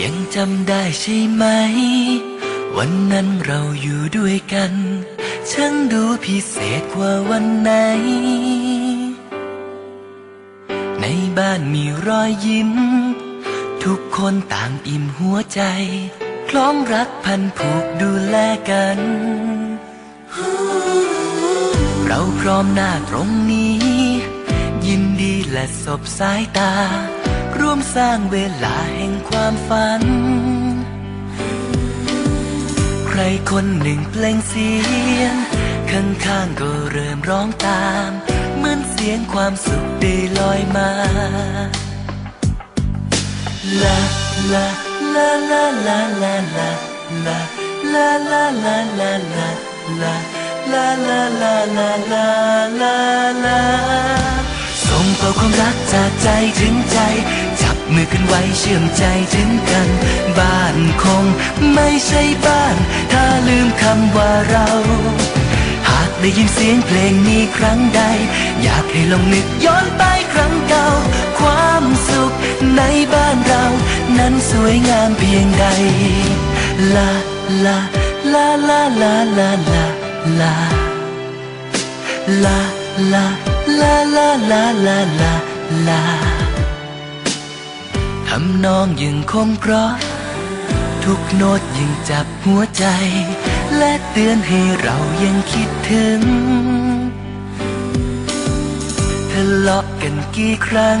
ยังจำได้ใช่ไหม วันนั้นเราอยู่ด้วยกันช่างดูพิเศษกว่าวันไหน ในบ้านมีรอยยิ้ม ทุกคนต่างอิ่มหัวใจ คล้องรักพันผูกดูแลกัน เราพร้อมหน้าตรงนี้ ยินดีและสบสายตา ร่วมสร้างเวลาแห่งความฝัน ใครคนหนึ่งเปล่งเสียง ข้างๆก็เริ่มร้องตาม เหมือนเสียงความสุขได้ลอยมา ส่งต่อความรักจากใจถึงใจ จับมือกันไว้เชื่อมใจถึงกัน บ้านคงไม่ใช่บ้าน ถ้าลืมคำว่าเรา หากได้ยินเสียงเพลงนี้ครั้งใด อยากให้ลองนึกย้อนไปครั้งเก่า ความสุขในบ้านเรา วยงามเพียงใด ลาลาลาลาลาลาลาลาลาลาลาลาลาลาลาลาทำนองยังคงเพราะ ทุกโน้ตยังจับหัวใจ และเตือนให้เรายังคิดถึงทะเลาะกันกี่ครั้ง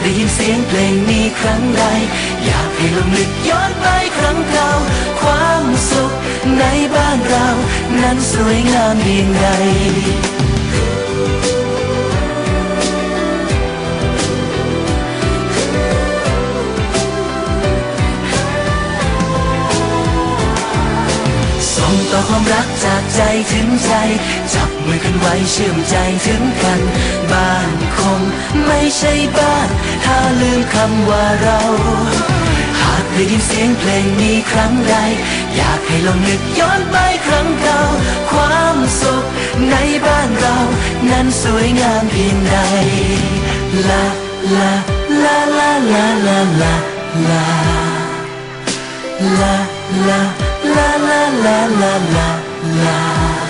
ได้ยินเสียงเพลงนี้ครั้งใด อยากให้ลองนึกย้อนไปครั้งเก่า ความสุขในบ้านเรา นั้นสวยงามเพียงใดส่งต่อความรักจากใจถึงใจ จับมือกันไว้เชื่อมใจถึงกัน บ้านคงไม่ใช่บ้าน ถ้าลืมคำว่าเรา หากได้ยินเสียงเพลงนี้ครั้งใด อยากให้ลองนึกย้อนไปครั้งเก่า ความสุขในบ้านเรา นั้นสวยงามเพียงใดลาลาลาลาลาลาลาลา La la la la la la la la